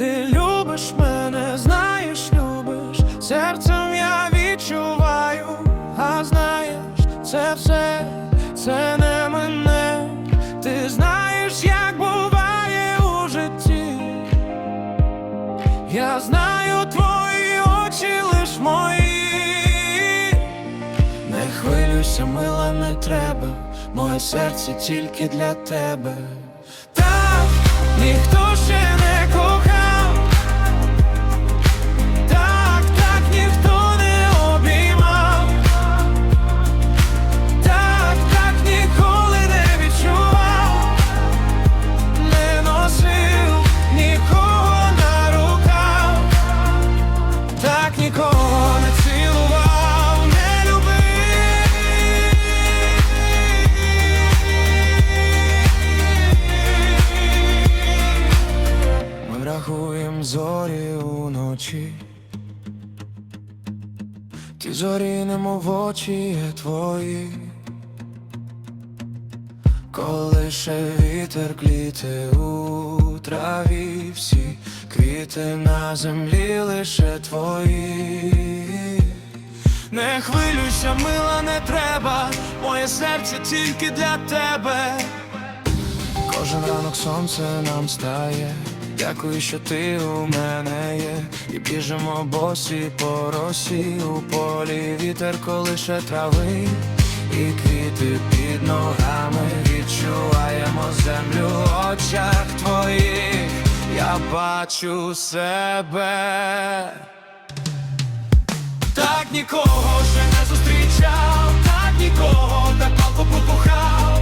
Ти любиш мене, знаєш, любиш, серцем я відчуваю, а знаєш, це все, це не мене. Ти знаєш, як буває у житті. Я знаю твої очі лиш мої. Не хвилюйся, мила, не треба, моє серце тільки для тебе. Так, ніхто ще не кохав. Нікого не цілував, не любив. Ми рахуєм зорі уночі. Ті зорі, немов очі є твої. Коли ще вітер кліти у траві, квіти на землі лише твої. Не хвилюйся, мила, не треба, моє серце тільки для тебе. Кожен ранок сонце нам стає. Дякую, що ти у мене є. І біжимо босі по росі у полі вітер колише трави, і квіти під ногами відчуваємо землю в очах. Я бачу себе. Так нікого ще не зустрічав, так нікого так палко покохав.